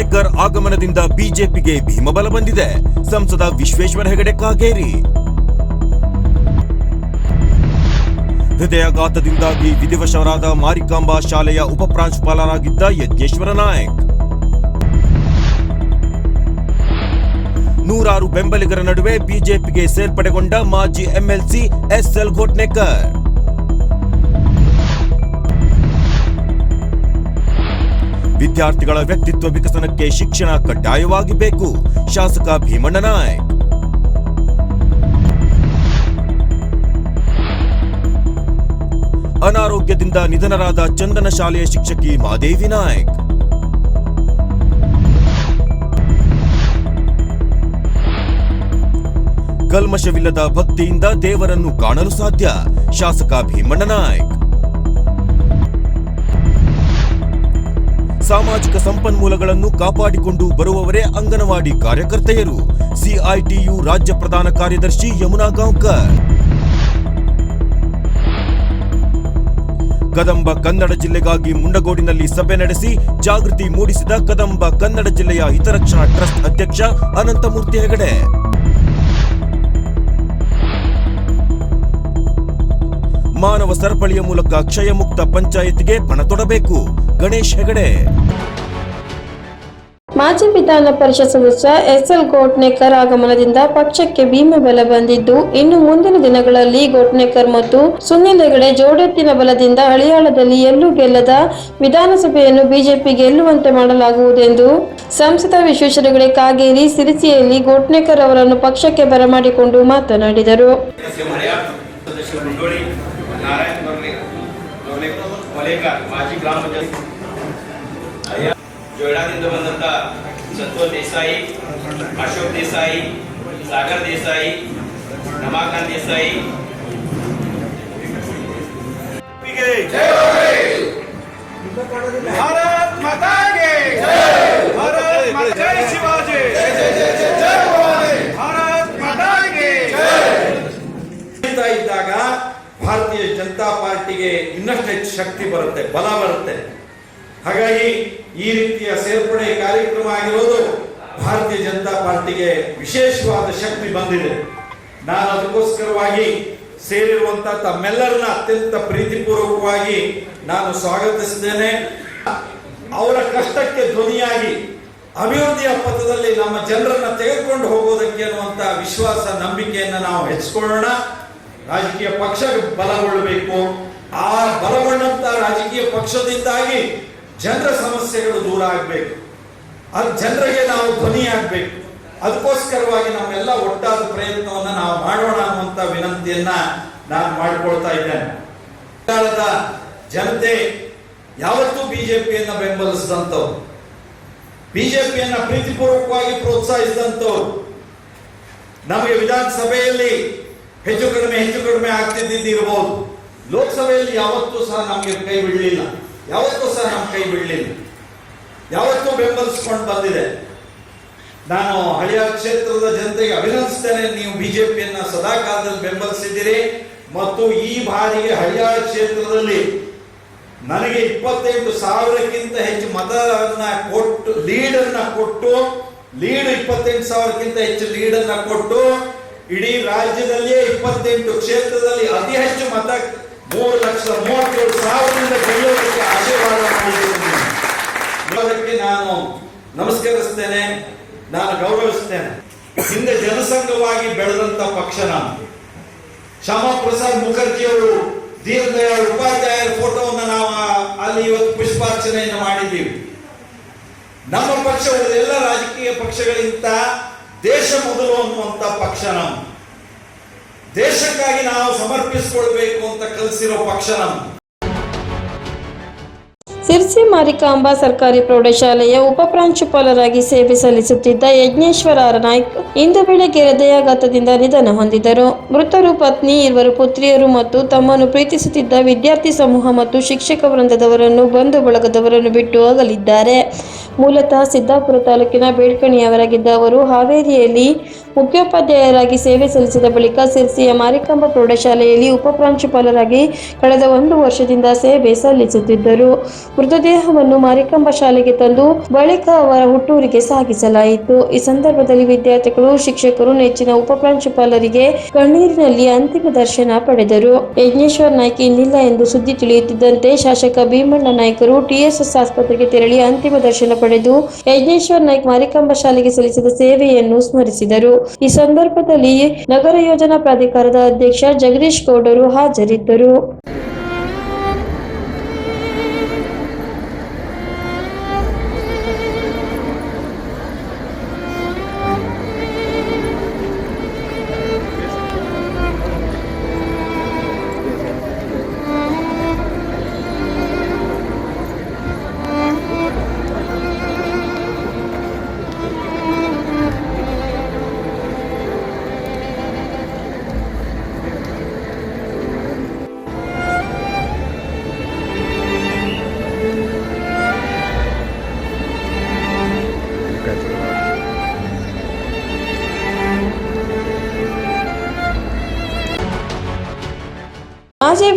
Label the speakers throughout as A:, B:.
A: ಘೋಟ್ನೆಕರ್ ಆಗಮನದಿಂದ ಬಿಜೆಪಿಗೆ ಭೀಮಬಲ ಬಂದಿದೆ. ಸಂಸದ ವಿಶ್ವೇಶ್ವರ ಹೆಗಡೆ ಕಾಗೇರಿ. ಹೃದಯಾಘಾತದಿಂದಾಗಿ ವಿಧಿವಶರಾದ ಮಾರಿಕಾಂಬಾ ಶಾಲೆಯ ಉಪಪ್ರಾಂಶುಪಾಲರಾಗಿದ್ದ ಯಜ್ಞೇಶ್ವರ ನಾಯಕ್. ನೂರಾರು ಬೆಂಬಲಿಗರ ನಡುವೆ ಬಿಜೆಪಿಗೆ ಸೇರ್ಪಡೆಗೊಂಡ ಮಾಜಿ ಎಂಎಲ್ಸಿ ಎಸ್ಎಲ್ ಘೋಟ್ನೆಕರ್. ವಿದ್ಯಾರ್ಥಿಗಳ ವ್ಯಕ್ತಿತ್ವ ವಿಕಸನಕ್ಕೆ ಶಿಕ್ಷಣ ಕಡ್ಡಾಯವಾಗಿ ಬೇಕು. ಶಾಸಕ ಭೀಮಣ್ಣ ನಾಯಕ್. ಅನಾರೋಗ್ಯದಿಂದ ನಿಧನರಾದ ಚಂದನ ಶಾಲೆಯ ಶಿಕ್ಷಕಿ ಮಾದೇವಿ ನಾಯಕ್. ಕಲ್ಮಶವಿಲ್ಲದ ಭಕ್ತಿಯಿಂದ ದೇವರನ್ನು ಕಾಣಲು ಸಾಧ್ಯ. ಶಾಸಕ ಭೀಮಣ್ಣ ನಾಯಕ್. ಸಾಮಾಜಿಕ ಸಂಪನ್ಮೂಲಗಳನ್ನು ಕಾಪಾಡಿಕೊಂಡು ಬರುವವರೇ ಅಂಗನವಾಡಿ ಕಾರ್ಯಕರ್ತೆಯರು. ಸಿಐಟಿಯು ರಾಜ್ಯ ಪ್ರಧಾನ ಕಾರ್ಯದರ್ಶಿ ಯಮುನಾ ಗಾಂವ್ಕರ್. ಕದಂಬ ಕನ್ನಡ ಜಿಲ್ಲೆಗಾಗಿ ಮುಂಡಗೋಡಿನಲ್ಲಿ ಸಭೆ ನಡೆಸಿ ಜಾಗೃತಿ ಮೂಡಿಸಿದ ಕದಂಬ ಕನ್ನಡ ಜಿಲ್ಲೆಯ ಹಿತರಕ್ಷಣಾ ಟ್ರಸ್ಟ್ ಅಧ್ಯಕ್ಷ ಅನಂತಮೂರ್ತಿ ಹೆಗಡೆ. ಮಾನವ ಸರಪಳಿಯ ಮೂಲಕ ಕ್ಷಯಮುಕ್ತ ಪಂಚಾಯತ್ಗೆ ಪಣ ತೊಡಬೇಕು. ಗಣೇಶ್ ಹೆಗಡೆ.
B: ಮಾಜಿ ವಿಧಾನ ಪರಿಷತ್ ಸದಸ್ಯ ಎಸ್ಎಲ್ ಗೋಟ್ನೇಕರ್ ಆಗಮನದಿಂದ ಪಕ್ಷಕ್ಕೆ ಭೀಮ ಬಲ ಬಂದಿದ್ದು ಇನ್ನು ಮುಂದಿನ ದಿನಗಳಲ್ಲಿ ಗೋಟ್ನೇಕರ್ ಮತ್ತು ಸುನಿಲ್ ಹೆಗಡೆ ಜೋಡೆತ್ತಿನ ಬಲದಿಂದ ಹಳಿಯಾಳದಲ್ಲಿ ಎಲ್ಲೂ ಗೆಲ್ಲದ ವಿಧಾನಸಭೆಯನ್ನು ಬಿಜೆಪಿ ಗೆಲ್ಲುವಂತೆ ಮಾಡಲಾಗುವುದೆಂದು ಸಂಸದ ವಿಶ್ವೇಶ್ವರ ಹೆಗಡೆ ಕಾಗೇರಿ ಸಿರಿಸಿಯಲ್ಲಿ ಗೋಟ್ನೇಕರ್ ಅವರನ್ನು ಪಕ್ಷಕ್ಕೆ ಬರಮಾಡಿಕೊಂಡು ಮಾತನಾಡಿದರು.
C: ಮಾಜಿ ಗ್ರಾಮ ಪಂಚಾಯತ್ ಗುಜರಾತಿಂದ ಬಂದಂತ ಸತ್ವ ದೇಸಾಯಿ ಅಶೋಕ್ ದೇಸಾಯಿ ಸಾಗರ್ ದೇಸಾಯಿ ರಮಾಕಾಂತ್ ದೇಸಾಯಿ.
D: ಭಾರತ್
E: ಭಾರತ್ ಇದ್ದಾಗ ಭಾರತೀಯ ಜನತಾ ಪಾರ್ಟಿಗೆ ಇನ್ನಷ್ಟು ಶಕ್ತಿ ಬರುತ್ತೆ ಬಲ ಬರುತ್ತೆ. ಹಾಗಾಗಿ ಈ ರೀತಿಯ ಸೇರ್ಪಡೆ ಕಾರ್ಯಕ್ರಮ ಆಗಿರೋದು ಭಾರತೀಯ ಜನತಾ ಪಾರ್ಟಿಗೆ ವಿಶೇಷವಾದ ಶಕ್ತಿ ಬಂದಿದೆ. ನಾನು ಅದಕ್ಕೋಸ್ಕರವಾಗಿ ಸೇರಿರುವಂತ ತಮ್ಮೆಲ್ಲರನ್ನ ಅತ್ಯಂತ ಪ್ರೀತಿಪೂರ್ವಕವಾಗಿ ನಾನು ಸ್ವಾಗತಿಸಿದ್ದೇನೆ ಅವರ ಕಷ್ಟಕ್ಕೆ ಧ್ವನಿಯಾಗಿ ಅಭಿವೃದ್ಧಿಯ ಪಥದಲ್ಲಿ ನಮ್ಮ ಜನರನ್ನ ತೆಗೆದುಕೊಂಡು ಹೋಗೋದಕ್ಕೆ ಅನ್ನುವಂತ ವಿಶ್ವಾಸ, ನಂಬಿಕೆಯನ್ನ ನಾವು ಹೆಚ್ಚಿಕೊಳ್ಳೋಣ. ರಾಜಕೀಯ ಪಕ್ಷ ಬಲಗೊಳ್ಳಬೇಕು. ಆ ಬಲಗೊಂಡಂತ ರಾಜಕೀಯ ಪಕ್ಷದಿಂದಾಗಿ ಜನರ ಸಮಸ್ಯೆಗಳು ದೂರ ಆಗಬೇಕು. ಅದು ಜನರಿಗೆ ನಾವು ಧ್ವನಿ ಆಗ್ಬೇಕು. ಅದಕ್ಕೋಸ್ಕರವಾಗಿ ನಮ್ಮೆಲ್ಲ ಒಟ್ಟಾದ ಪ್ರಯತ್ನವನ್ನ ನಾವು ಮಾಡೋಣ ಅನ್ನುವಂತ ವಿನಂತಿಯನ್ನ ನಾನು ಮಾಡಿಕೊಳ್ತಾ ಇದ್ದೇನೆ. ಒಟ್ಟಾರದ ಜನತೆ ಯಾವತ್ತೂ ಬಿಜೆಪಿಯನ್ನ ಬೆಂಬಲಿಸಿದಂಥವ್ರು. ಬಿಜೆಪಿಯನ್ನ ಪ್ರೀತಿಪೂರ್ವಕವಾಗಿ ಪ್ರೋತ್ಸಾಹಿಸಿದಂಥವ್ರು. ನಮಗೆ ವಿಧಾನಸಭೆಯಲ್ಲಿ ಹೆಚ್ಚು ಕಡಿಮೆ ಹೆಚ್ಚು ಕಡಿಮೆ ಆಗ್ತಿದ್ದಿರಬಹುದು ಲೋಕಸಭೆಯಲ್ಲಿ ಯಾವತ್ತೂ ಸಹ ನಮಗೆ ಕೈ ಬಿಡಲಿಲ್ಲ ಯಾವತ್ತೂ ಸಹ ನಮ್ಮ ಕೈ ಬಿಡಲಿಲ್ಲ ಯಾವತ್ತೂ ಬೆಂಬಲಿಸ್ಕೊಂಡು ಬಂದಿದೆ. ನಾನು ಹಳೆಯ ಕ್ಷೇತ್ರದ ಜನತೆಗೆ ಅಭಿನಂದಿಸ್ತೇನೆ. ನೀವು ಬಿಜೆಪಿಯನ್ನ ಸದಾ ಕಾಲದಲ್ಲಿ ಬೆಂಬಲಿಸಿದ್ದೀರಿ. ಮತ್ತು ಈ ಬಾರಿಗೆ ಹಳಿಯಾಳ ಕ್ಷೇತ್ರದಲ್ಲಿ ನನಗೆ ಇಪ್ಪತ್ತೆಂಟು ಸಾವಿರಕ್ಕಿಂತ ಹೆಚ್ಚು ಮತವನ್ನ ಕೊಟ್ಟು ಲೀಡನ್ನ ಕೊಟ್ಟು, ಲೀಡ್ ಇಪ್ಪತ್ತೆಂಟು ಸಾವಿರಕ್ಕಿಂತ ಹೆಚ್ಚು ಲೀಡನ್ನ ಕೊಟ್ಟು, ಇಡೀ ರಾಜ್ಯದಲ್ಲಿಯೇ ಇಪ್ಪತ್ತೆಂಟು ಕ್ಷೇತ್ರದಲ್ಲಿ ಅತಿ ಹೆಚ್ಚು ಮತ ಮೂರು ಲಕ್ಷ ಮೂವತ್ತೇಳು ಸಾವಿರದಿಂದ ಗೆಲ್ಲೋದಕ್ಕೆ ಆಶೀರ್ವಾದ ಮಾಡಿದ್ದೀನಿ. ನಾನು ನಮಸ್ಕರಿಸ್ತೇನೆ, ನಾನು ಗೌರವಿಸ್ತೇನೆ. ಹಿಂದೆ ಜನಸಂಘವಾಗಿ ಬೆಳೆದಂತ ಪಕ್ಷ ನಾನು. ಶ್ಯಾಮಾ ಪ್ರಸಾದ್ ಮುಖರ್ಜಿಯವರು ದೀನದಯಾಳ್ ಉಪಾಧ್ಯಾಯರ ಫೋಟೋವನ್ನು ನಾವು ಅಲ್ಲಿ ಇವತ್ತು ಪುಷ್ಪಾರ್ಚನೆಯನ್ನು ಮಾಡಿದ್ದೀವಿ. ನಮ್ಮ ಪಕ್ಷ ಎಲ್ಲ ರಾಜಕೀಯ ಪಕ್ಷಗಳಿಗಿಂತ ದೇಶ ಮೊದಲು ಅನ್ನುವಂಥ ಪಕ್ಷ ನಾವು ದೇಶಕ್ಕಾಗಿ ನಾವು ಸಮರ್ಪಿಸಿಕೊಳ್ಬೇಕು ಅಂತ ಕಲಿಸಿರೋ ಪಕ್ಷ ನಮ್ದು.
B: ಸಿರ್ಸಿ ಮಾರಿಕಾಂಬಾ ಸರ್ಕಾರಿ ಪ್ರೌಢಶಾಲೆಯ ಉಪಪ್ರಾಂಶುಪಾಲರಾಗಿ ಸೇವೆ ಸಲ್ಲಿಸುತ್ತಿದ್ದ ಯಜ್ಞೇಶ್ವರ ನಾಯ್ಕ್ ಇಂದು ಬೆಳಗ್ಗೆ ಹೃದಯಾಘಾತದಿಂದ ನಿಧನ ಹೊಂದಿದರು. ಮೃತರು ಪತ್ನಿ ಇರುವರು ಪುತ್ರಿಯರು ಮತ್ತು ತಮ್ಮನ್ನು ಪ್ರೀತಿಸುತ್ತಿದ್ದ ವಿದ್ಯಾರ್ಥಿ ಸಮೂಹ ಮತ್ತು ಶಿಕ್ಷಕ ವೃಂದದವರನ್ನು ಬಂಧು ಬಳಗದವರನ್ನು ಬಿಟ್ಟು ಹೋಗಲಿದ್ದಾರೆ. ಮೂಲತಃ ಸಿದ್ದಾಪುರ ತಾಲೂಕಿನ ಬೇಡ್ಕಣಿಯವರಾಗಿದ್ದ ಅವರು ಹಾವೇರಿಯಲ್ಲಿ ಮುಖ್ಯೋಪಾಧ್ಯಾಯರಾಗಿ ಸೇವೆ ಸಲ್ಲಿಸಿದ ಬಳಿಕ ಸಿರ್ಸಿಯ ಮಾರಿಕಾಂಬ ಪ್ರೌಢಶಾಲೆಯಲ್ಲಿ ಉಪಪ್ರಾಂಶುಪಾಲರಾಗಿ ಕಳೆದ ಒಂದು ವರ್ಷದಿಂದ ಸೇವೆ ಸಲ್ಲಿಸುತ್ತಿದ್ದರು. ಮೃತದೇಹವನ್ನು ಮಾರಿಕಾಂಬ ಶಾಲೆಗೆ ತಂದು ಬಳಿಕ ಅವರ ಹುಟ್ಟೂರಿಗೆ ಸಾಗಿಸಲಾಯಿತು. ಈ ಸಂದರ್ಭದಲ್ಲಿ ವಿದ್ಯಾರ್ಥಿಗಳು, ಶಿಕ್ಷಕರು, ನೆಚ್ಚಿನ ಉಪಪ್ರಾಂಶುಪಾಲರಿಗೆ ಕಣ್ಣೀರಿನಲ್ಲಿ ಅಂತಿಮ ದರ್ಶನ ಪಡೆದರು. ಯಜ್ಞೇಶ್ವರ್ ನಾಯ್ಕ ಇನ್ನಿಲ್ಲ ಎಂದು ಸುದ್ದಿ ತಿಳಿಯುತ್ತಿದ್ದಂತೆ ಶಾಸಕ ಭೀಮಣ್ಣ ನಾಯ್ಕರು ಟಿಎಸ್ಎಸ್ ಆಸ್ಪತ್ರೆಗೆ ತೆರಳಿ ಅಂತಿಮ ದರ್ಶನ ಪಡೆದು ಯಜ್ಞೇಶ್ವರ್ ನಾಯ್ಕ ಮಾರಿಕಾಂಬ ಶಾಲೆಗೆ ಸಲ್ಲಿಸಿದ ಸೇವೆಯನ್ನು ಸ್ಮರಿಸಿದರು. ಈ ಸಂದರ್ಭದಲ್ಲಿ ನಗರ ಯೋಜನಾ ಪ್ರಾಧಿಕಾರದ ಅಧ್ಯಕ್ಷ ಜಗದೀಶ್ ಗೌಡರು ಹಾಜರಿದ್ದರು.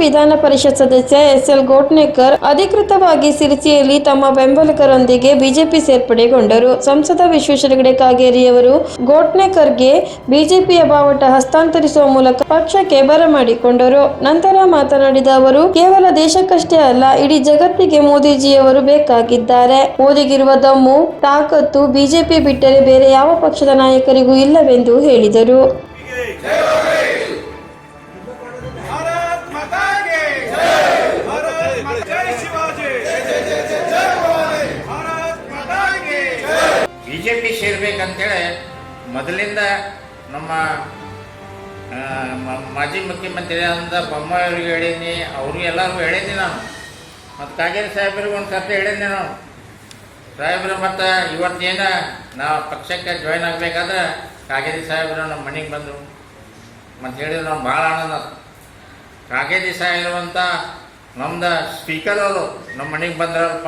B: ವಿಧಾನ ಪರಿಷತ್ ಸದಸ್ಯ ಎಸ್ ಎಲ್ ಗೋಟ್ನೇಕರ್ ಅಧಿಕೃತವಾಗಿ ಸಿರಿಸಿಯಲ್ಲಿ ತಮ್ಮ ಬೆಂಬಲಿಗರೊಂದಿಗೆ ಬಿಜೆಪಿ ಸೇರ್ಪಡೆಗೊಂಡರು. ಸಂಸದ ವಿಶ್ವೇಶ್ವರ ಹೆಗಡೆ ಕಾಗೇರಿಯವರು ಗೋಟ್ನೇಕರ್ಗೆ ಬಿಜೆಪಿಯ ಬಾವಟ ಹಸ್ತಾಂತರಿಸುವ ಮೂಲಕ ಪಕ್ಷಕ್ಕೆ ಬರಮಾಡಿಕೊಂಡರು ನಂತರ ಮಾತನಾಡಿದ ಅವರು, ಕೇವಲ ದೇಶಕ್ಕಷ್ಟೇ ಅಲ್ಲ, ಇಡೀ ಜಗತ್ತಿಗೆ ಮೋದಿಜಿಯವರು ಬೇಕಾಗಿದ್ದಾರೆ. ಮೋದಿಗಿರುವ ದಮ್ಮು, ತಾಕತ್ತು ಬಿಜೆಪಿ ಬಿಟ್ಟರೆ ಬೇರೆ ಯಾವ ಪಕ್ಷದ ನಾಯಕರಿಗೂ ಇಲ್ಲವೆಂದು ಹೇಳಿದರು.
F: ಪಿ ಸೇರ್ಬೇಕಂತೇಳಿ ಮೊದಲಿಂದ ನಮ್ಮ ಮಾಜಿ ಮುಖ್ಯಮಂತ್ರಿ ಅಂತ ಬೊಮ್ಮ ಅವ್ರಿಗೆ ಹೇಳೀನಿ ಅವ್ರಿಗೆ ಎಲ್ಲರಿಗೂ ಹೇಳೀನಿ ನಾನು. ಮತ್ತು ಕಾಗೇರಿ ಸಾಹೇಬ್ರಿಗೆ ಒಂದು ಸರ್ತಿ ಹೇಳೀನಿ ನಾನು. ಸಾಹೇಬ್ರು, ಮತ್ತು ಇವತ್ತೇನ ನಾವು ಪಕ್ಷಕ್ಕೆ ಜಾಯ್ನ್ ಆಗಬೇಕಾದ್ರೆ ಕಾಗೇರಿ ಸಾಹೇಬ್ರು ನಮ್ಮ ಮನೆಗೆ ಬಂದರು. ಮತ್ತು ಹೇಳಿದ್ರು ನಾವು ಭಾಳ ಆನಂದ. ಕಾಗೇರಿ ಸಾಹೇಬ್ರು ಅಂತ ನಮ್ದು ಸ್ಪೀಕರ್ ಅವರು ನಮ್ಮ ಮನೆಗೆ ಬಂದ್ರಲ್ಪ.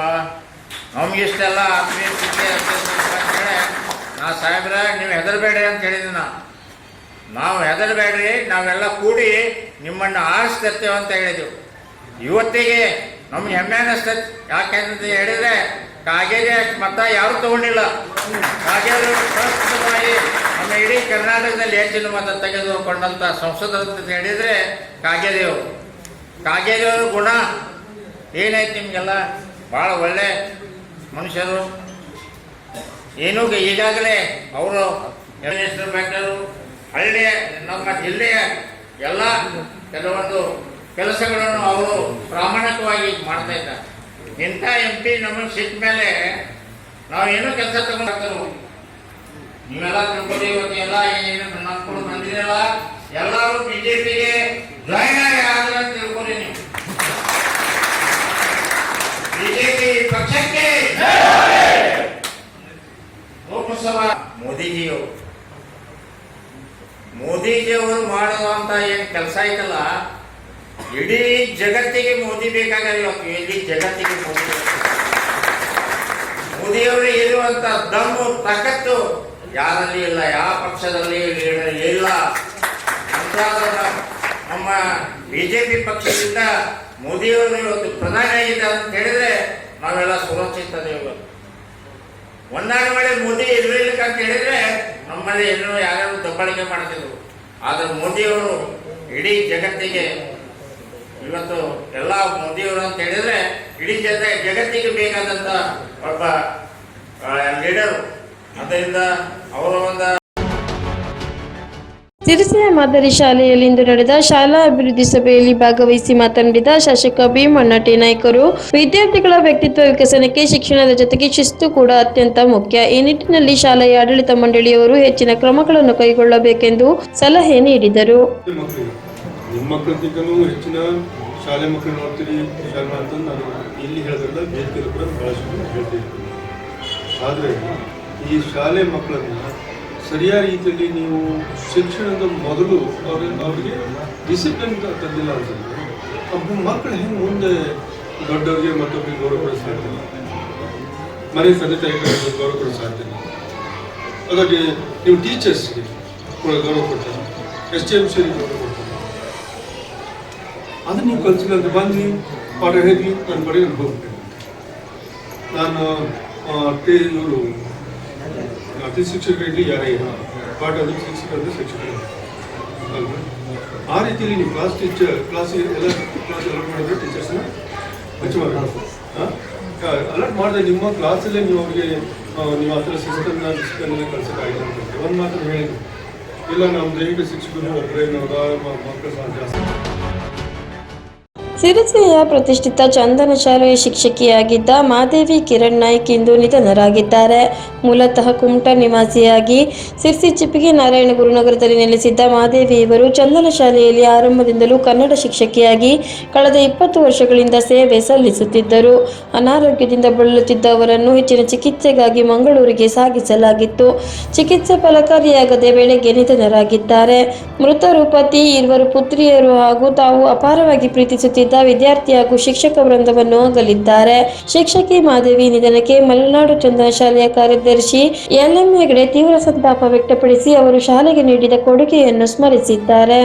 F: ನಮ್ಗೆ ಇಷ್ಟೆಲ್ಲ ಆತ್ಮೀಯ ಸ್ಥಿತಿ ಅಂತೇಳಿ ನಾ ಸಾಹೇಬ್ರ ನೀವು ಹೆದರಬೇಡಿ ಅಂತ ಹೇಳಿದ್ವಿ ನಾ. ನಾವು ಹೆದರಬೇಡ್ರಿ, ನಾವೆಲ್ಲ ಕೂಡಿ ನಿಮ್ಮನ್ನು ಆರಿಸ್ತೇವೆ ಅಂತ ಹೇಳಿದೆವು. ಇವತ್ತಿಗೆ ನಮ್ಗೆ ಹೆಮ್ಮೆ ಅನ್ನಿಸ್ತೈತಿ ಯಾಕೆಂತ ಹೇಳಿದ್ರೆ ಕಾಗೇರಿ ಮತ ಯಾರು ತಗೊಂಡಿಲ್ಲ. ಕಾಗೇರಿ ಪ್ರಸ್ತುತವಾಗಿ ನಮ್ಮ ಇಡೀ ಕರ್ನಾಟಕದಲ್ಲಿ ಹೆಚ್ಚಿನ ಮತ ತೆಗೆದುಕೊಂಡಂಥ ಸಂಸದ ಅಂತ ಹೇಳಿದ್ರೆ ಕಾಗೇರಿಯವರು ಕಾಗೇರಿಯವ್ರ ಗುಣ ಏನಾಯ್ತು ನಿಮಗೆಲ್ಲ? ಭಾಳ ಒಳ್ಳೆ ಮನುಷ್ಯರು ಏನೂ ಈಗಾಗಲೇ ಅವರು ಹೆಸರು ಬೇಕಾದ್ರು ಹಳ್ಳಿಯ, ನಮ್ಮ ಜಿಲ್ಲೆಯ ಎಲ್ಲ ಕೆಲವೊಂದು ಕೆಲಸಗಳನ್ನು ಅವರು ಪ್ರಾಮಾಣಿಕವಾಗಿ ಮಾಡ್ತಾ ಇದ್ದಾರೆ. ಇಂಥ ಎಂ ಪಿ ನಮಗೆ ಸಿಕ್ಕ ಮೇಲೆ ನಾವು ಏನು ಕೆಲಸ ತಗೊಂಡು ನೀವೆಲ್ಲ ತಿಳ್ಕೊಂಡು ಇವತ್ತು ಎಲ್ಲ ಏನು ನಂಬ್ಕೊಂಡು ಬಂದಿರಲ್ಲ ಎಲ್ಲರೂ ಬಿಜೆಪಿಗೆ ಜೆ ಪಿಗೆ ಅಂತ ತಿಳ್ಕೊಳ್ಳಿ ನೀವು ಬಿಜೆಪಿ ಪಕ್ಷಕ್ಕೆ ಲೋಕಸಭಾ ಮೋದಿಜಿಯವರು ಮೋದಿಜಿಯವರು ಮಾಡುವಂತ ಏನು ಕೆಲಸ ಐತಲ್ಲ, ಇಡೀ ಜಗತ್ತಿಗೆ ಮೋದಿ ಬೇಕಾಗಲ್ಲ ಇವತ್ತು ಇಡೀ ಜಗತ್ತಿಗೆ ಮೋದಿ. ಮೋದಿಯವರು ಇರುವಂತ ದಮ್ಮು, ತಕತ್ತು ಯಾರಲ್ಲಿ ಇಲ್ಲ, ಯಾವ ಪಕ್ಷದಲ್ಲಿ ಇಲ್ಲ- ನಮ್ಮ ಬಿಜೆಪಿ ಪಕ್ಷದಿಂದ ಮೋದಿಯವರು ಇವತ್ತು ಪ್ರಧಾನಿ ಆಗಿದ್ದಾರೆ ಅಂತ ಹೇಳಿದ್ರೆ ನಾವೆಲ್ಲ ಸುರಕ್ಷಿತದೇವೆ ಒಂದಾದ ಮಾಡಿ ಮೋದಿ ಇರಲಿಲ್ಲ ಅಂತ ಹೇಳಿದ್ರೆ ನಮ್ಮಲ್ಲಿ ಎಲ್ಲರೂ ಯಾರು ದಬ್ಬಾಳಿಕೆ ಮಾಡ್ತಿದ್ರು ಆದ್ರೆ ಮೋದಿಯವರು ಇಡೀ ಜಗತ್ತಿಗೆ ಇವತ್ತು ಎಲ್ಲ ಮೋದಿಯವರು ಅಂತ ಹೇಳಿದ್ರೆ ಇಡೀ ಜಗ ಜಗತ್ತಿಗೆ ಬೇಕಾದಂತ ಒಬ್ಬ ಲೀಡರ್ ಅದರಿಂದ ಅವರ ಒಂದು
B: ಸಿರಿಸಿಯ ಮಾದರಿ ಶಾಲೆಯಲ್ಲಿಂದು ನಡೆದ ಶಾಲಾ ಅಭಿವೃದ್ಧಿ ಸಭೆಯಲ್ಲಿ ಭಾಗವಹಿಸಿ ಮಾತನಾಡಿದ ಶಾಸಕ ಭೀಮಣ್ಣ ನಾಯ್ಕರು, ವಿದ್ಯಾರ್ಥಿಗಳ ವ್ಯಕ್ತಿತ್ವ ವಿಕಸನಕ್ಕೆ ಶಿಕ್ಷಣದ ಜೊತೆಗೆ ಶಿಸ್ತು ಕೂಡ ಅತ್ಯಂತ ಮುಖ್ಯ. ಈ ನಿಟ್ಟಿನಲ್ಲಿ ಶಾಲೆಯ ಆಡಳಿತ ಮಂಡಳಿಯವರು ಹೆಚ್ಚಿನ ಕ್ರಮಗಳನ್ನು ಕೈಗೊಳ್ಳಬೇಕೆಂದು ಸಲಹೆ ನೀಡಿದರು.
G: ಈ ಶಾಲೆ ಮಕ್ಕಳನ್ನು ಸರಿಯಾದ ರೀತಿಯಲ್ಲಿ ನೀವು ಶಿಕ್ಷಣದ ಮೊದಲು ಅವ್ರ ಅವರಿಗೆ ಡಿಸಿಪ್ಲಿನ್ ತಂದಿಲ್ಲ ಅಂತಂದ್ರೆ ಒಬ್ಬ ಮಕ್ಕಳು ಹೆಂಗೆ ಮುಂದೆ ದೊಡ್ಡವರಿಗೆ ಮತ್ತೊಬ್ಬರಿಗೆ ಗೌರವ ಕೊಡೋ ಮನೆ ತಂದೆ ತಾಯಿಗಳಿಗೆ ಗೌರವ ಕೊಡೋ ಸಾಧ್ಯ ಹಾಗಾಗಿ ನೀವು ಟೀಚರ್ಸ್ಗೆ ಗೌರವ ಕೊಡ್ತಾರೆ. ಎಸ್ ಟಿ ಎಂ ಸಿಗೆ ಗೌರವ ಕೊಡ್ತಾರೆ. ಅದನ್ನು ನೀವು ಕಲ್ಸಿಲ್ಲ ಬಂದು ಪಾಠ ಹೇಳಿ ನನ್ನ ಬರೀ ನಾನು ನಾನು ಇವರು ಅತಿ ಶಿಕ್ಷಕರಿರಲಿ ಯಾರೇ ಇಲ್ಲ. ಪಾಠ ಅದು ಶಿಕ್ಷಕರಲ್ಲಿ ಶಿಕ್ಷಕರು ಆ ರೀತಿಯಲ್ಲಿ ನೀವು ಕ್ಲಾಸ್ ಟೀಚರ್ ಕ್ಲಾಸ್ ಎಲ್ಲ ಕ್ಲಾಸ್ ಅಲರ್ಟ್ ಮಾಡಿದ್ರೆ ಟೀಚರ್ಸ್ನ ಹಚ್ಚ ಮಾಡಬೇಕು ಅಲರ್ಟ್ ಮಾಡಿದ್ರೆ ನಿಮ್ಮ ಕ್ಲಾಸಲ್ಲೇ ನೀವು ಅವ್ರಿಗೆ ನಿಮ್ಮ ನೀವು ಆ ಥರ ಸಿಸ್ಟಮ್ನ ಡಿಸಿಪ್ಲಿನ್ ಕಳ್ಸೋಕ್ಕಾಗಿಲ್ಲ ಅಂತ ಒಂದು ಮಾತ್ರ ಹೇಳಿದ್ರು ಇಲ್ಲ ನಮ್ಮ ದೈಹಿಕ ಶಿಕ್ಷಕರು ಒಬ್ಬರೇ ನಾವು ಮಕ್ಕಳು ಸಹ ಜಾಸ್ತಿ.
B: ಸಿರಿಸಿಯ ಪ್ರತಿಷ್ಠಿತ ಚಂದನ ಶಾಲೆಯ ಶಿಕ್ಷಕಿಯಾಗಿದ್ದ ಮಾದೇವಿ ಕಿರಣ್ ನಾಯ್ಕ್ ಇಂದು ನಿಧನರಾಗಿದ್ದಾರೆ. ಮೂಲತಃ ಕುಮಟಾ ನಿವಾಸಿಯಾಗಿ ಸಿರ್ಸಿ ಚಿಪ್ಪಿಗೆ ನಾರಾಯಣ ಗುರುನಗರದಲ್ಲಿ ನೆಲೆಸಿದ್ದ ಮಾದೇವಿ ಇವರು ಚಂದನ ಶಾಲೆಯಲ್ಲಿ ಆರಂಭದಿಂದಲೂ ಕನ್ನಡ ಶಿಕ್ಷಕಿಯಾಗಿ ಕಳೆದ ಇಪ್ಪತ್ತು ವರ್ಷಗಳಿಂದ ಸೇವೆ ಸಲ್ಲಿಸುತ್ತಿದ್ದರು. ಅನಾರೋಗ್ಯದಿಂದ ಬಳಲುತ್ತಿದ್ದ ಅವರನ್ನು ಹೆಚ್ಚಿನ ಚಿಕಿತ್ಸೆಗಾಗಿ ಮಂಗಳೂರಿಗೆ ಸಾಗಿಸಲಾಗಿತ್ತು. ಚಿಕಿತ್ಸೆ ಫಲಕಾರಿಯಾಗದೆ ಬೆಳಗ್ಗೆ ನಿಧನರಾಗಿದ್ದಾರೆ. ಮೃತರು ಪತಿ ಇರುವರು ಪುತ್ರಿಯರು ಹಾಗೂ ತಾವು ಅಪಾರವಾಗಿ ಪ್ರೀತಿಸುತ್ತಿದ್ದ ವಿದ್ಯಾರ್ಥಿ ಹಾಗೂ ಶಿಕ್ಷಕ ವೃಂದವನ್ನು ಅಗಲಿದ್ದಾರೆ. ಶಿಕ್ಷಕಿ ಮಾಧವಿ ನಿಧನಕ್ಕೆ ಮಲೆನಾಡು ಚಂದನ ಶಾಲೆಯ ಕಾರ್ಯದರ್ಶಿ ಎಲ್ಎಂ ಹೆಗಡೆ ತೀವ್ರ ಸಂತಾಪ ವ್ಯಕ್ತಪಡಿಸಿ ಅವರು ಶಾಲೆಗೆ ನೀಡಿದ ಕೊಡುಗೆಯನ್ನು ಸ್ಮರಿಸಿದ್ದಾರೆ.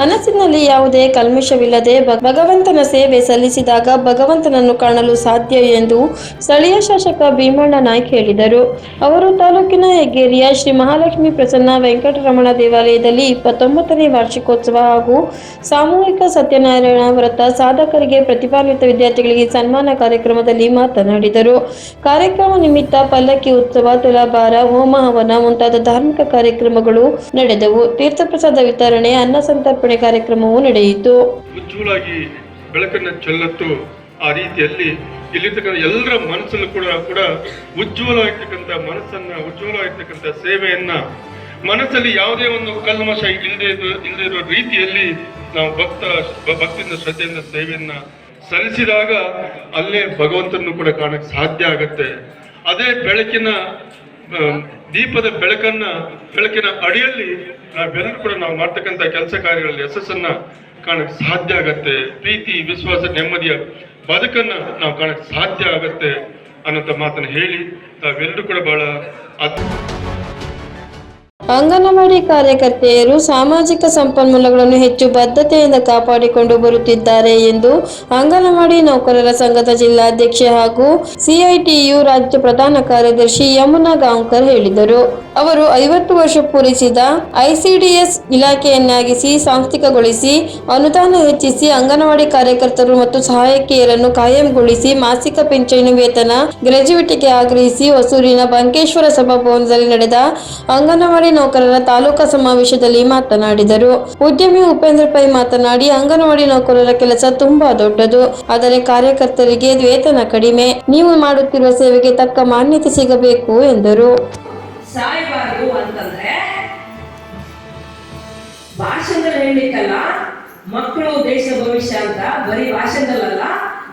B: ಮನಸ್ಸಿನಲ್ಲಿ ಯಾವುದೇ ಕಲ್ಮಶವಿಲ್ಲದೆ ಭಗವಂತನ ಸೇವೆ ಸಲ್ಲಿಸಿದಾಗ ಭಗವಂತನನ್ನು ಕಾಣಲು ಸಾಧ್ಯ ಎಂದು ಸ್ಥಳೀಯ ಶಾಸಕ ಭೀಮಣ್ಣ ನಾಯ್ಕ ಹೇಳಿದರು. ಅವರು ತಾಲೂಕಿನ ಹೆಗ್ಗೇರಿಯ ಶ್ರೀ ಮಹಾಲಕ್ಷ್ಮಿ ಪ್ರಸನ್ನ ವೆಂಕಟರಮಣ ದೇವಾಲಯದಲ್ಲಿ ಇಪ್ಪತ್ತೊಂಬತ್ತನೇ ವಾರ್ಷಿಕೋತ್ಸವ ಹಾಗೂ ಸಾಮೂಹಿಕ ಸತ್ಯನಾರಾಯಣ ವ್ರತ ಸಾಧಕರಿಗೆ ಪ್ರತಿಭಾನ್ವಿತ ವಿದ್ಯಾರ್ಥಿಗಳಿಗೆ ಸನ್ಮಾನ ಕಾರ್ಯಕ್ರಮದಲ್ಲಿ ಮಾತನಾಡಿದರು. ಕಾರ್ಯಕ್ರಮ ನಿಮಿತ್ತ ಪಲ್ಲಕ್ಕಿ ಉತ್ಸವ, ತುಲಾಭಾರ, ಹೋಮ ಹವನ ಮುಂತಾದ ಧಾರ್ಮಿಕ ಕಾರ್ಯಕ್ರಮಗಳು ನಡೆದವು. ತೀರ್ಥಪ್ರಸಾದ ವಿತರಣೆ, ಅನ್ನ ಕಾರ್ಯಕ್ರಮವೂ ನಡೆಯಿತು.
G: ಉಜ್ವಲಾಗಿ ಬೆಳಕನ್ನು ಚೆಲ್ಲತ್ತು ಆ ರೀತಿಯಲ್ಲಿ ಇಲ್ಲಿರ್ತಕ್ಕಂಥ ಎಲ್ಲರ ಮನಸ್ಸಲ್ಲೂ ಕೂಡ ಕೂಡ ಉಜ್ವಲವಾಗಿರ್ತಕ್ಕಂಥ ಮನಸ್ಸನ್ನ ಉಜ್ವಲವಾಗಿರ್ತಕ್ಕಂಥ ಸೇವೆಯನ್ನ ಮನಸ್ಸಲ್ಲಿ ಯಾವುದೇ ಒಂದು ಕಲ್ಮಶ ಇಲ್ಲದೆ ಇಲ್ಲದೆ ಇರೋ ರೀತಿಯಲ್ಲಿ ನಾವು ಭಕ್ತ ಭಕ್ತಿಯಿಂದ ಶ್ರದ್ಧೆಯಿಂದ ಸೇವೆಯನ್ನ ಸಲ್ಲಿಸಿದಾಗ ಅಲ್ಲೇ ಭಗವಂತನನ್ನು ಕೂಡ ಕಾಣಕ್ಕೆ ಸಾಧ್ಯ ಆಗತ್ತೆ. ಅದೇ ಬೆಳಕಿನ ದೀಪದ ಬೆಳಕನ್ನ, ಬೆಳಕಿನ ಅಡಿಯಲ್ಲಿ ಬೆಲ್ಲರೂ ಕೂಡ ನಾವು ಮಾಡ್ತಕ್ಕಂಥ ಕೆಲಸ ಕಾರ್ಯಗಳಲ್ಲಿ ಯಶಸ್ಸನ್ನ ಕಾಣಕ್ ಸಾಧ್ಯ ಆಗತ್ತೆ. ಪ್ರೀತಿ, ವಿಶ್ವಾಸ, ನೆಮ್ಮದಿಯ ಬದುಕನ್ನ ನಾವು ಕಾಣಕ್ ಸಾಧ್ಯ ಆಗತ್ತೆ ಅನ್ನೋಂಥ ಮಾತನ್ನ ಹೇಳಿ, ತಾವೆಲ್ಲರೂ ಕೂಡ ಬಹಳ
B: ಅಂಗನವಾಡಿ ಕಾರ್ಯಕರ್ತೆಯರು ಸಾಮಾಜಿಕ ಸಂಪನ್ಮೂಲಗಳನ್ನು ಹೆಚ್ಚು ಬದ್ಧತೆಯಿಂದ ಕಾಪಾಡಿಕೊಂಡು ಬರುತ್ತಿದ್ದಾರೆ ಎಂದು ಅಂಗನವಾಡಿ ನೌಕರರ ಸಂಘದ ಜಿಲ್ಲಾಧ್ಯಕ್ಷೆ ಹಾಗೂ ಸಿಐಟಿಯು ರಾಜ್ಯ ಪ್ರಧಾನ ಕಾರ್ಯದರ್ಶಿ ಯಮುನಾ ಗಾಂವ್ಕರ್ ಹೇಳಿದರು. ಅವರು ಐವತ್ತು ವರ್ಷ ಪೂರೈಸಿದ ಐಸಿಡಿಎಸ್ ಇಲಾಖೆಯನ್ನಾಗಿಸಿ ಸಾಂಸ್ಥಿಕಗೊಳಿಸಿ, ಅನುದಾನ ಹೆಚ್ಚಿಸಿ, ಅಂಗನವಾಡಿ ಕಾರ್ಯಕರ್ತರು ಮತ್ತು ಸಹಾಯಕಿಯರನ್ನು ಕಾಯಂಗೊಳಿಸಿ, ಮಾಸಿಕ ಪಿಂಚಣಿ ವೇತನ, ಗ್ರಾಜ್ಯುವಿಟಿಗೆ ಆಗ್ರಹಿಸಿ, ಹೊಸೂರಿನ ಬಂಕೇಶ್ವರ ಸಭಾಭವನದಲ್ಲಿ ನಡೆದ ಅಂಗನವಾಡಿ ನೌಕರರ ತಾಲೂಕಾ ಸಮಾವೇಶದಲ್ಲಿ ಮಾತನಾಡಿದರು. ಉದ್ಯಮಿ ಉಪೇಂದ್ರ ಪೈ ಮಾತನಾಡಿ, ಅಂಗನವಾಡಿ ನೌಕರರ ಕೆಲಸ ತುಂಬಾ ದೊಡ್ಡದು. ಆದರೆ ಕಾರ್ಯಕರ್ತರಿಗೆ ವೇತನ ಕಡಿಮೆ. ನೀವು ಮಾಡುತ್ತಿರುವ ಸೇವೆಗೆ ತಕ್ಕ ಮಾನ್ಯತೆ ಸಿಗಬೇಕು ಎಂದರು.
H: ಮಕ್ಕಳು ದೇಶ ಭವಿಷ್ಯ ಅಂತ, ಬರೀ ಭಾಷಣದಲ್ಲ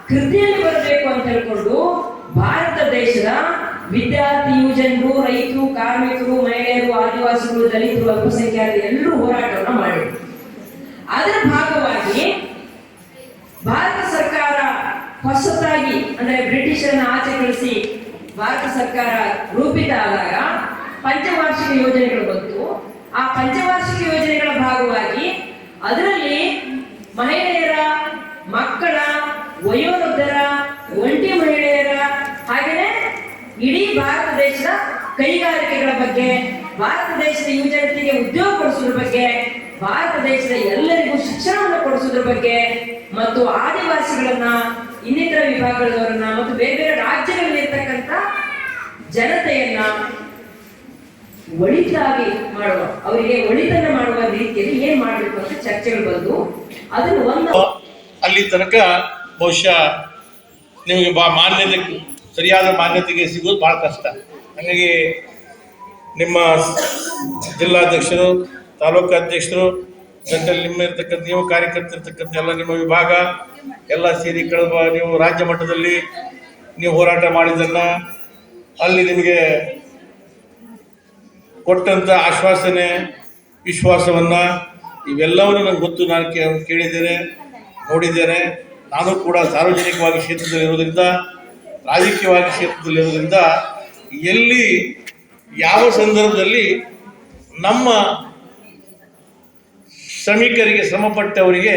H: ಕೃತಿಯಲ್ಲಿ ಬರಬೇಕು ಅಂತ ಹೇಳ್ಕೊಂಡು ಭಾರತ ದೇಶದ ವಿದ್ಯಾರ್ಥಿ ಯುವಜನರು ರೈತರು, ಕಾರ್ಮಿಕರು, ಮಹಿಳೆಯರು, ಆದಿವಾಸಿಗಳು, ದಲಿತರು, ಅಲ್ಪಸಂಖ್ಯಾತರು ಎಲ್ಲರೂ ಹೋರಾಟವನ್ನು ಮಾಡಿದ್ರು. ಅದರ ಭಾಗವಾಗಿ ಭಾರತ ಸರ್ಕಾರ ಹೊಸತಾಗಿ, ಅಂದ್ರೆ ಬ್ರಿಟಿಷರನ್ನ ಆಚೆ ಕಳಿಸಿ ಭಾರತ ಸರ್ಕಾರ ರೂಪಿತ ಆದಾಗ ಪಂಚವಾರ್ಷಿಕ ಯೋಜನೆಗಳು ಬಂತು. ಆ ಪಂಚವಾರ್ಷಿಕ ಯೋಜನೆಗಳ ಭಾಗವಾಗಿ ಅದರಲ್ಲಿ ಮಹಿಳೆಯರ ಮಕ್ಕಳ, ವಯೋವೃದ್ಧರ ಇಡೀ ಭಾರತ ದೇಶದ ಕೈಗಾರಿಕೆಗಳ ಬಗ್ಗೆ, ಭಾರತ ದೇಶದ ಯುವಜನತೆಗೆ ಉದ್ಯೋಗ ಕೊಡಿಸೋದ್ರ ಬಗ್ಗೆ, ಭಾರತ ದೇಶದ ಎಲ್ಲರಿಗೂ ಶಿಕ್ಷಣವನ್ನು ಕೊಡಿಸೋದ್ರ ಬಗ್ಗೆ ಮತ್ತು ಆದಿವಾಸಿಗಳನ್ನ, ಇನ್ನಿತರ ವಿಭಾಗಗಳವರನ್ನ ಮತ್ತು ಬೇರೆ ಬೇರೆ ರಾಜ್ಯಗಳಲ್ಲಿ ಇರ್ತಕ್ಕಂಥ ಜನತೆಯನ್ನ ಒಳಿತಾಗಿ ಮಾಡುವ, ಅವರಿಗೆ ಒಳಿತನ್ನ ಮಾಡುವ ರೀತಿಯಲ್ಲಿ ಏನ್ ಮಾಡಬೇಕು ಅಂತ ಚರ್ಚೆಗಳು ಬಂದು ಅದನ್ನು ಒಂದು
I: ಅಲ್ಲಿ ತನಕ ಬಹುಶಃ ನಿಮಗೆ ಮಾನ್ಯತೆ ಸರಿಯಾದ ಮಾನ್ಯತೆಗೆ ಸಿಗೋದು ಭಾಳ ಕಷ್ಟ. ಹಾಗಾಗಿ ನಿಮ್ಮ ಜಿಲ್ಲಾಧ್ಯಕ್ಷರು, ತಾಲೂಕು ಅಧ್ಯಕ್ಷರು, ಜೊತೆಲಿ ನಿಮ್ಮ ಇರ್ತಕ್ಕಂಥ, ನೀವು ಕಾರ್ಯಕರ್ತರು ಇರ್ತಕ್ಕಂಥ ಎಲ್ಲ ನಿಮ್ಮ ವಿಭಾಗ, ಎಲ್ಲ ಸೇರಿ ಕಳೆದ ನೀವು ರಾಜ್ಯ ಮಟ್ಟದಲ್ಲಿ ನೀವು ಹೋರಾಟ ಮಾಡಿದ್ದನ್ನ ಅಲ್ಲಿ ನಿಮಗೆ ಕೊಟ್ಟಂತ ಆಶ್ವಾಸನೆ, ವಿಶ್ವಾಸವನ್ನ ಇವೆಲ್ಲವನ್ನು ನನಗೆ ಗೊತ್ತು. ನಾನು ಕೇಳಿದ್ದೇನೆ, ನೋಡಿದ್ದೇನೆ. ನಾನು ಕೂಡ ಸಾರ್ವಜನಿಕವಾಗಿ ಕ್ಷೇತ್ರದಲ್ಲಿ ಇರೋದ್ರಿಂದ ರಾಜಕೀಯವಾಗಿ ಕ್ಷೇತ್ರದಲ್ಲಿ ಇರೋದ್ರಿಂದ ಎಲ್ಲಿ ಯಾವ ಸಂದರ್ಭದಲ್ಲಿ ನಮ್ಮ ಶ್ರಮಿಕರಿಗೆ ಶ್ರಮಪಟ್ಟವರಿಗೆ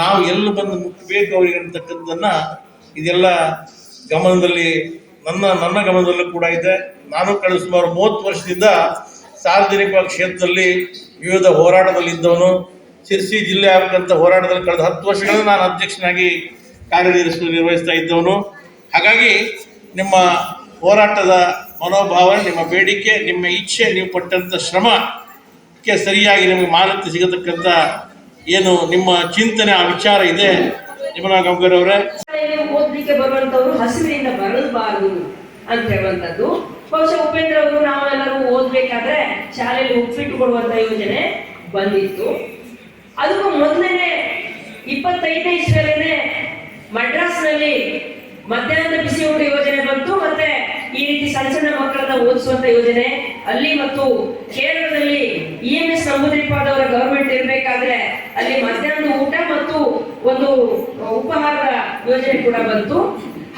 I: ನಾವು ಎಲ್ಲಿ ಬಂದು ಮುಟ್ಟಬೇಕು ಅವರಿಗೆ ಅಂತಕ್ಕಂಥದ್ದನ್ನು ಇದೆಲ್ಲ ಗಮನದಲ್ಲಿ ನನ್ನ ನನ್ನ ಗಮನದಲ್ಲೂ ಕೂಡ ಇದೆ. ನಾನು ಕಳೆದ ಸುಮಾರು ಮೂವತ್ತು ವರ್ಷದಿಂದ ಸಾರ್ವಜನಿಕ ಕ್ಷೇತ್ರದಲ್ಲಿ ವಿವಿಧ ಹೋರಾಟದಲ್ಲಿ ಇದ್ದವನು. ಶಿರ್ಸಿ ಜಿಲ್ಲೆ ಆಗಬೇಕಂತ ಹೋರಾಟದಲ್ಲಿ ಕಳೆದ ಹತ್ತು ವರ್ಷಗಳಿಂದ ನಾನು ಅಧ್ಯಕ್ಷನಾಗಿ ಕಾರ್ಯನಿರ್ವಹಿಸ್ತಾ ನಿರ್ವಹಿಸ್ತಾ ಇದ್ದವನು. ಹಾಗಾಗಿ ನಿಮ್ಮ ಹೋರಾಟದ ಮನೋಭಾವ, ನಿಮ್ಮ ಬೇಡಿಕೆ, ನಿಮ್ಮ ಇಚ್ಛೆ, ನೀವು ಪಟ್ಟಂಥ ಶ್ರಮಕ್ಕೆ ಸರಿಯಾಗಿ ನಿಮಗೆ ಮಾನ್ಯತೆ ಸಿಗತಕ್ಕಂಥ ಏನು ನಿಮ್ಮ ಚಿಂತನೆ, ಆ ವಿಚಾರ ಇದೆ. ನಿಮ್ಮ ಗಂಗರ್ ಅವರೇ.
H: ಓದಲಿಕ್ಕೆ ಬರುವಂತವ್ರು ಹಸಿವಿನಿಂದ ಬರಬಾರದು ಅಂತ ಹೇಳುವಂತದ್ದು ಬಹುಶಃ ಉಪೇಂದ್ರ ಅವರು ನಾವೆಲ್ಲರೂ ಓದ್ಬೇಕಾದ್ರೆ ಶಾಲೆಯಲ್ಲಿ ಉಪ್ಪಿಟ್ಟು ಕೊಡುವಂತ ಯೋಜನೆ ಬಂದಿತ್ತು. ಅದಕ್ಕೂ ಮೊದಲನೇ ಇಪ್ಪತ್ತೈದನೇ ಇಸ್ವಿಯಲ್ಲೇನೆ ಮಡ್ರಾಸ್ನಲ್ಲಿ ಮಧ್ಯಾಹ್ನದ ಬಿಸಿ ಊಟ ಯೋಜನೆ ಬಂತು, ಮತ್ತೆ ಈ ರೀತಿ ಸಣ್ಣ ಸಣ್ಣ ಮಕ್ಕಳನ್ನ ಓದಿಸುವಂತ ಯೋಜನೆ. ಅಲ್ಲಿ ಮತ್ತು ಕೇರಳದಲ್ಲಿ E M S Namboodiripad government ಇರಬೇಕಾದ್ರೆ ಅಲ್ಲಿ ಮಧ್ಯಾಹ್ನ ಊಟ ಮತ್ತು ಒಂದು ಉಪಹಾರದ ಯೋಜನೆ ಕೂಡ ಬಂತು.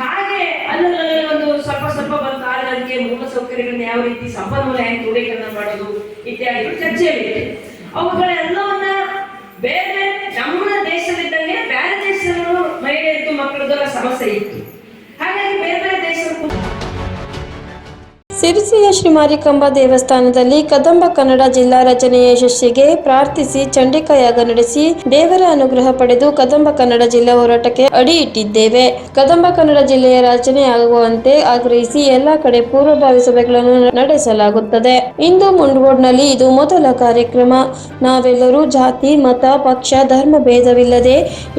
H: ಹಾಗೆ ಅಲ್ಲಲ್ಲಿ ಒಂದು ಸ್ವಲ್ಪ ಸ್ವಲ್ಪ ಬಂತು. ಆದ್ರೆ ಅದಕ್ಕೆ ಮೂಲ ಸೌಕರ್ಯಗಳನ್ನ ಯಾವ ರೀತಿ ಸಂಪನ್ಮೂಲ ಹೆಂಗ್ ಕ್ರೋಢೀಕರಣ ಮಾಡೋದು ಇತ್ಯಾದಿಗಳು ಚರ್ಚೆಯಲ್ಲಿದೆ ಅವುಗಳೆಲ್ಲವನ್ನ ಬೇರೆ ನಮ್ಮ ದೇಶದಿದ್ದಂಗೆ ಬೇರೆ ದೇಶದಲ್ಲೂ ಮಹಿಳೆಯರಿದ್ದು ಮಕ್ಕಳದ್ದೆಲ್ಲ ಸಮಸ್ಯೆ ಇತ್ತು.
B: ಸಿರಿಸಿಯ ಶ್ರೀ ಮಾರಿಕಾಂಬಾ ದೇವಸ್ಥಾನದಲ್ಲಿ ಕದಂಬ ಕನ್ನಡ ಜಿಲ್ಲಾ ರಚನೆಯ ಯಶಸ್ಸಿಗೆ ಪ್ರಾರ್ಥಿಸಿ ಚಂಡಿಕಾಯಾಗ ನಡೆಸಿ ದೇವರ ಅನುಗ್ರಹ ಪಡೆದು ಕದಂಬ ಕನ್ನಡ ಜಿಲ್ಲಾ ಹೋರಾಟಕ್ಕೆ ಅಡಿ ಇಟ್ಟಿದ್ದೇವೆ. ಕದಂಬ ಕನ್ನಡ ಜಿಲ್ಲೆಯ ರಚನೆಯಾಗುವಂತೆ ಆಗ್ರಹಿಸಿ ಎಲ್ಲಾ ಕಡೆ ಪೂರ್ವಭಾವಿ ಸಭೆಗಳನ್ನು ನಡೆಸಲಾಗುತ್ತದೆ. ಇಂದು ಮುಂಡ್ಗೋಡ್ನಲ್ಲಿ ಇದು ಮೊದಲ ಕಾರ್ಯಕ್ರಮ. ನಾವೆಲ್ಲರೂ ಜಾತಿ, ಮತ, ಪಕ್ಷ, ಧರ್ಮ ಭೇದವಿಲ್ಲದೆ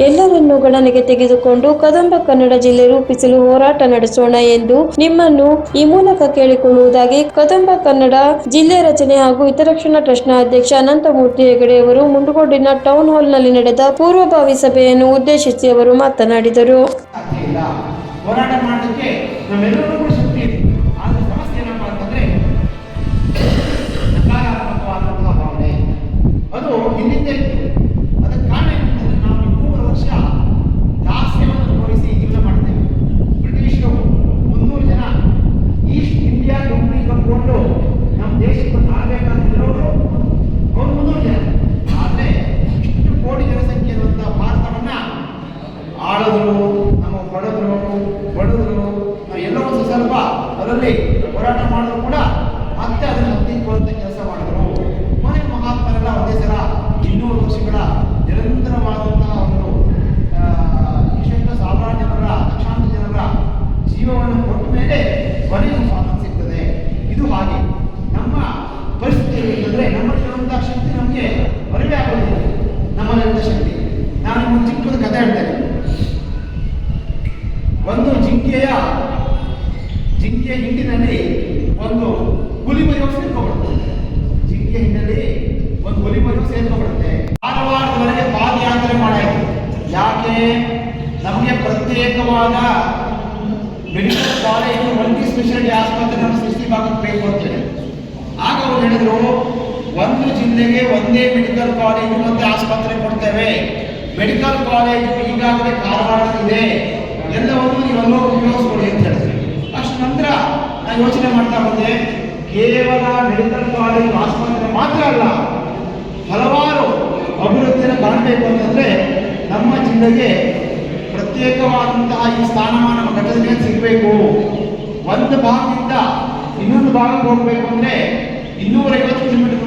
B: ಎಲ್ಲರನ್ನೂ ಗಣನೆಗೆ ತೆಗೆದುಕೊಂಡು ಕದಂಬ ಕನ್ನಡ ಜಿಲ್ಲೆ ರೂಪಿಸಲು ಹೋರಾಟ ನಡೆಸೋಣ ಎಂದು ನಿಮ್ಮನ್ನು ಈ ಮೂಲಕ ಕೇಳಿಕೊಳ್ಳುವುದಾಗಿ ಕದಂಬ ಕನ್ನಡ ಜಿಲ್ಲೆ ರಚನೆ ಹಾಗೂ ಹಿತರಕ್ಷಣಾ ಟ್ರಸ್ಟ್ನ ಅಧ್ಯಕ್ಷ ಅನಂತಮೂರ್ತಿ ಹೆಗಡೆ ಅವರು ಮುಂಡಗೋಡಿನ ಟೌನ್ ಹಾಲ್ನಲ್ಲಿ ನಡೆದ ಪೂರ್ವಭಾವಿ ಸಭೆಯನ್ನು ಉದ್ದೇಶಿಸಿ ಅವರು ಮಾತನಾಡಿದರು.
J: ಸಾಧ್ಯ ಇಲ್ಲ ಹೋರಾಟ ಮಾಡೋದಕ್ಕೆ ನಾವೆಲ್ಲರೂ ಕೂಡ ಶಕ್ತಿ ಇದೆ ಆದರೆ ಸಮಸ್ಯೆ ಏನಪ್ಪ ಅಂತಂದ್ರೆ ನಕಾರಾತ್ಮಕವಾದಂತಹ ಭಾವನೆ ಅದು ಹಿಂದಿಂದ ಇತ್ತು ಅದಕ್ಕೆ ಕಾರಣ ಏನಂತಂದ್ರೆ ನಾವು ಇನ್ನೂರು ವರ್ಷ ದಾಸ್ಯವನ್ನು ಅನುಭವಿಸಿ ಜೀವನ ಮಾಡಿದ್ದೇವೆ ಬ್ರಿಟಿಷರು ಮುನ್ನೂರು ಜನ ಈಸ್ಟ್ ಇಂಡಿಯಾ ಕಂಪ್ನಿ ಕಟ್ಕೊಂಡು ನಮ್ಮ ದೇಶಕ್ಕೆ ಬಂದು ಆಳ್ಬೇಕಾಗಿರೋರು ಅವ್ರು ಮುನ್ನೂರು ಜನ ಆದರೆ ಇಷ್ಟು ಕೋಟಿ ಜನಸಂಖ್ಯೆ ಇರುವಂತಹ ಭಾರತವನ್ನ ಆಳಿದ್ರು ನಮ್ಮ ಬಡವರು ಬಡವರು ಎಲ್ಲೋ ಒಂದು ಸ್ವಲ್ಪ ಅದರಲ್ಲಿ ಹೋರಾಟ ಮಾಡಿದ್ರು ಕೂಡ ಮತ್ತೆ ಅದನ್ನು ಹತ್ತಿಕ್ಕುವಂತ ಕೆಲಸ ಮಾಡಿದ್ರು. ಮನೆ ಮಹಾತ್ಮರೆಲ್ಲ ಒಂದೇ ಸಲ ಇನ್ನೂರು ವರ್ಷಗಳ ನಿರಂತರವಾದಂತಹ ಒಂದು ಸಾಮಾನ್ಯ ಜನರ ಲಕ್ಷಾಂತರ ಜನರ ಜೀವವನ್ನು ಕೊಟ್ಟ ಮೇಲೆ ಕೊನೆಗೂ ಸ್ವಾತಂತ್ರ್ಯ ಸಿಗ್ತದೆ ಇದು ಹಾಗೆ ನಮ್ಮ ಪರಿಸ್ಥಿತಿ ಏನಂತಂದ್ರೆ ನಮ್ಮಲ್ಲಿರುವಂತಹ ಶಕ್ತಿ ನಮಗೆ ಅರಿವೇ ಆಗೋದಿಲ್ಲ ನಮ್ಮಲ್ಲಿರುವಂಥ ಶಕ್ತಿ ನಾನು ಒಂದು ಚಿಕ್ಕದ ಕಥೆ ಹೇಳ್ತೇನೆ ಒಂದು ಜಿಂಕೆಯ ಜಿಂಕೆಯ ಹಿಂಡಿನಲ್ಲಿ ಒಂದು ಹುಲಿ ಮರಿ ಸೇರ್ಕೊಬಿಡುತ್ತೆ. ಜಿಂಕೆಯ ಹಿಂಡಲ್ಲಿ ಒಂದು ಹುಲಿ ಮರಿ ಸೇರ್ಕೊಬಿಡುತ್ತೆ. ಕಾರವಾರದವರೆಗೆ ಪಾದಯಾತ್ರೆ ಮಾಡಾಯಿತು ಯಾಕೆ? ನಮಗೆ ಪ್ರತ್ಯೇಕವಾದ ಮೆಡಿಕಲ್ ಕಾಲೇಜು ಮಲ್ಟಿ ಸ್ಪೆಷಾಲಿಟಿ ಆಸ್ಪತ್ರೆ ನಮ್ಮ ಸೃಷ್ಟಿ ಭಾಗಕ್ಕೆ ಬೇಕು ಅಂತೇಳಿ ಆಗ ಅವ್ರು ಹೇಳಿದ್ರು, ಒಂದು ಜಿಲ್ಲೆಗೆ ಒಂದೇ ಮೆಡಿಕಲ್ ಕಾಲೇಜು ಮತ್ತೆ ಆಸ್ಪತ್ರೆ ಕೊಡ್ತೇವೆ. ಮೆಡಿಕಲ್ ಕಾಲೇಜು ಈಗಾಗಲೇ ಕಾರವಾರದಲ್ಲಿದೆ. ಎಲ್ಲವನ್ನು ಅಲ್ಲೋ ಉಪಯೋಗಿಸ್ಕೊಳ್ಳಿ ಅಂತ ಹೇಳ್ತೀವಿ ಅಷ್ಟು ನಂತರ ನಾನು ಯೋಚನೆ ಮಾಡ್ತಾ ಬಂದೆ, ಕೇವಲ ಮೆಡಿಕಲ್ ಕಾಲೇಜ್ ಆಸ್ಪತ್ರೆ ಮಾತ್ರ ಅಲ್ಲ, ಹಲವಾರು ಅಭಿವೃದ್ಧಿಯನ್ನು ಕಾಣಬೇಕು ಅಂತಂದ್ರೆ ನಮ್ಮ ಜಿಲ್ಲೆಗೆ ಪ್ರತ್ಯೇಕವಾದಂತಹ ಈ ಸ್ಥಾನಮಾನ ಘಟನೆಗೆ ಸಿಗಬೇಕು. ಒಂದು ಭಾಗದಿಂದ ಇನ್ನೊಂದು ಭಾಗಕ್ಕೆ ಹೋಗಬೇಕು ಅಂದ್ರೆ ಇನ್ನೂರೈವತ್ತು ಕಿಲೋಮೀಟರ್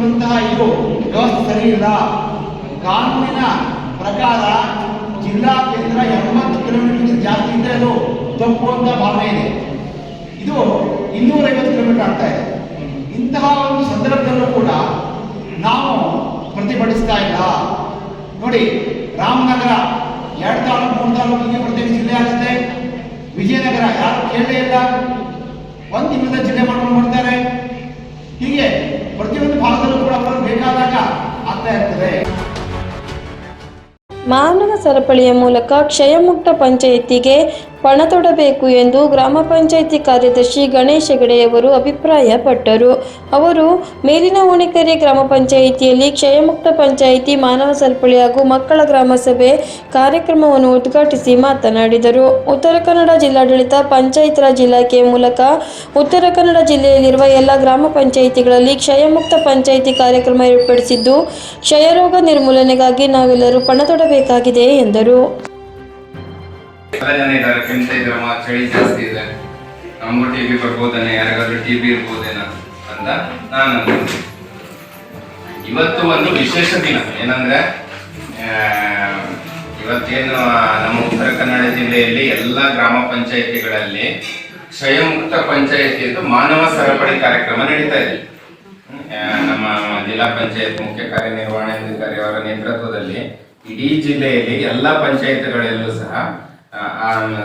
J: ಇದು ವ್ಯವಸ್ಥೆ ಸರಿ ಇಲ್ಲ. ಕಾನೂನಿನ ಪ್ರಕಾರ ಜಿಲ್ಲಾ ಕೇಂದ್ರ ಎಂಬತ್ತು ಕಿಲೋಮೀಟರ್ ಜಾಸ್ತಿ ಇದ್ದರೆ ಅದು ತಪ್ಪು ಭಾವನೆ ಇದೆ. ಇದು ಇನ್ನೂರೈವತ್ತು ಕಿಲೋಮೀಟರ್ ಆಗ್ತಾ ಇದೆ. ಇಂತಹ ಒಂದು ಸಂದರ್ಭದಲ್ಲೂ ಕೂಡ ನಾವು ಪ್ರತಿಭಟಿಸ್ತಾ ಇಲ್ಲ. ನೋಡಿ, ರಾಮನಗರ ಎರಡು ತಾಲೂಕು, ಮೂರು ತಾಲೂಕಿಗೆ ಪ್ರತ್ಯೇಕ ಜಿಲ್ಲೆ ಆಗುತ್ತೆ. ವಿಜಯನಗರ ಯಾರು ಕೇಳಲೇ ಇಲ್ಲ. ಒಂದು ಇನ್ನೊಂದು ಜಿಲ್ಲೆ ಮಾಡ್ಕೊಂಡು ಬರ್ತಾರೆ. ಹೀಗೆ ಪ್ರತಿಯೊಂದು ಭಾಗದಲ್ಲೂ ಕೂಡ ಅವರು ಬೇಕಾದಾಗ ಆಗ್ತಾ ಇರ್ತದೆ.
B: ಮಾನವ ಸರಪಳಿಯ ಮೂಲಕ ಕ್ಷಯಮುಕ್ತ ಪಂಚಾಯಿತಿಗೆ ಪಣ ತೊಡಬೇಕು ಎಂದು ಗ್ರಾಮ ಪಂಚಾಯಿತಿ ಕಾರ್ಯದರ್ಶಿ ಗಣೇಶ ಹೆಗಡೆಯವರು ಅಭಿಪ್ರಾಯಪಟ್ಟರು. ಅವರು, ಮೇಲಿನ ಓಣಿಕೆರೆ ಗ್ರಾಮ ಪಂಚಾಯಿತಿಯಲ್ಲಿ ಕ್ಷಯಮುಕ್ತ ಪಂಚಾಯಿತಿ, ಮಾನವ ಸರಪಳಿ ಹಾಗೂ ಮಕ್ಕಳ ಗ್ರಾಮ ಸಭೆ ಕಾರ್ಯಕ್ರಮವನ್ನು ಉದ್ಘಾಟಿಸಿ ಮಾತನಾಡಿದರು. ಉತ್ತರ ಕನ್ನಡ ಜಿಲ್ಲಾಡಳಿತ ಪಂಚಾಯತ್ ರಾಜ್ ಇಲಾಖೆಯ ಮೂಲಕ ಉತ್ತರ ಕನ್ನಡ ಜಿಲ್ಲೆಯಲ್ಲಿರುವ ಎಲ್ಲ ಗ್ರಾಮ ಪಂಚಾಯಿತಿಗಳಲ್ಲಿ ಕ್ಷಯಮುಕ್ತ ಪಂಚಾಯಿತಿ ಕಾರ್ಯಕ್ರಮ ಏರ್ಪಡಿಸಿದ್ದು, ಕ್ಷಯರೋಗ ನಿರ್ಮೂಲನೆಗಾಗಿ ನಾವೆಲ್ಲರೂ ಪಣ ತೊಡಬೇಕಾಗಿದೆ ಎಂದರು.
K: ಜಾಸ್ತಿ ಇದೆ. ಟಿ ಬಿ ಬರ್ಬೋದೇನೋ, ಯಾರಿಗಾದ್ರೂ ಟಿ ಬಿ ಅಂತ ನಾನು. ಇವತ್ತು ಒಂದು ವಿಶೇಷ ದಿನ. ಏನಂದ್ರೆ ಇವತ್ತೇನು ನಮ್ಮ ಉತ್ತರ ಕನ್ನಡ ಜಿಲ್ಲೆಯಲ್ಲಿ ಎಲ್ಲ ಗ್ರಾಮ ಪಂಚಾಯಿತಿಗಳಲ್ಲಿ ಕ್ಷಯಮುಕ್ತ ಪಂಚಾಯಿತಿ ಎಂದು ಮಾನವ ಸರಪಳಿ ಕಾರ್ಯಕ್ರಮ ನಡೀತಾ ಇದೆ. ನಮ್ಮ ಜಿಲ್ಲಾ ಪಂಚಾಯತ್ ಮುಖ್ಯ ಕಾರ್ಯನಿರ್ವಹಣಾಧಿಕಾರಿ ಅವರ ನೇತೃತ್ವದಲ್ಲಿ ಇಡೀ ಜಿಲ್ಲೆಯಲ್ಲಿ ಎಲ್ಲ ಪಂಚಾಯತ್ಗಳಲ್ಲೂ ಸಹ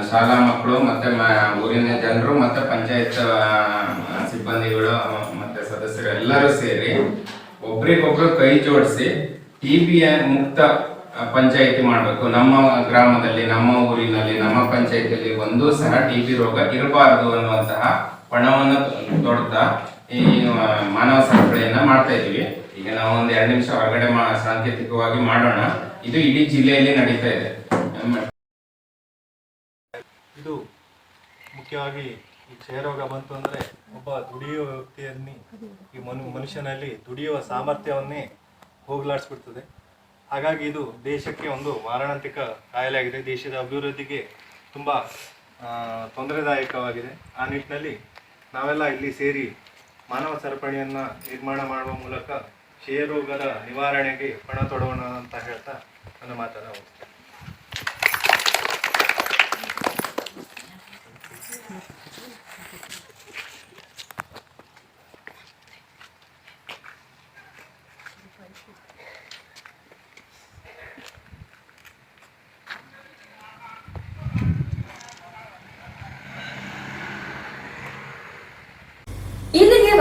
K: ಶಾಲಾ ಮಕ್ಕಳು ಮತ್ತೆ ಊರಿನ ಜನರು ಮತ್ತೆ ಪಂಚಾಯತ್ ಸಿಬ್ಬಂದಿಗಳು ಮತ್ತೆ ಸದಸ್ಯರು ಎಲ್ಲರೂ ಸೇರಿ ಒಬ್ರಿಗೊಬ್ರು ಕೈ ಜೋಡಿಸಿ ಟಿ ಬಿ ಮುಕ್ತ ಪಂಚಾಯಿತಿ ಮಾಡಬೇಕು. ನಮ್ಮ ಗ್ರಾಮದಲ್ಲಿ, ನಮ್ಮ ಊರಿನಲ್ಲಿ, ನಮ್ಮ ಪಂಚಾಯತಿಯಲ್ಲಿ ಒಂದೂ ಸಹ ಟಿ ಬಿ ರೋಗ ಇರಬಾರದು ಅನ್ನುವಂತಹ ಪಣವನ್ನು ತೊಡ್ತಾ ಈ ಮಾನವ ಸರಪಳಿಯನ್ನ ಮಾಡ್ತಾ ಇದೀವಿ ಈಗ ನಾವು ಒಂದ್ ಎರಡು ನಿಮಿಷ ಹೊರಗಡೆ ಸಾಂಕೇತಿಕವಾಗಿ ಮಾಡೋಣ. ಇದು ಇಡೀ ಜಿಲ್ಲೆಯಲ್ಲಿ ನಡೀತಾ ಇದೆ.
L: ಇದು ಮುಖ್ಯವಾಗಿ ಈ ಕ್ಷಯರೋಗ ಬಂತು ಅಂದರೆ ಒಬ್ಬ ದುಡಿಯುವ ವ್ಯಕ್ತಿಯಲ್ಲಿ ಈ ಮನು, ಮನುಷ್ಯನಲ್ಲಿ ದುಡಿಯುವ ಸಾಮರ್ಥ್ಯವನ್ನೇ ಹೋಗಲಾಡಿಸ್ಬಿಡ್ತದೆ. ಹಾಗಾಗಿ ಇದು ದೇಶಕ್ಕೆ ಒಂದು ಮಾರಣಾಂತಿಕ ಕಾಯಿಲೆ ಆಗಿದೆ ದೇಶದ ಅಭಿವೃದ್ಧಿಗೆ ತುಂಬ ತೊಂದರೆದಾಯಕವಾಗಿದೆ. ಆ ನಿಟ್ಟಿನಲ್ಲಿ ನಾವೆಲ್ಲ ಇಲ್ಲಿ ಸೇರಿ ಮಾನವ ಸರಪಣಿಯನ್ನು ನಿರ್ಮಾಣ ಮಾಡುವ ಮೂಲಕ ಕ್ಷಯರೋಗದ ನಿವಾರಣೆಗೆ ಪಣ ತೊಡೋಣ ಅಂತ ಹೇಳ್ತಾ ನನ್ನ ಮಾತನ್ನು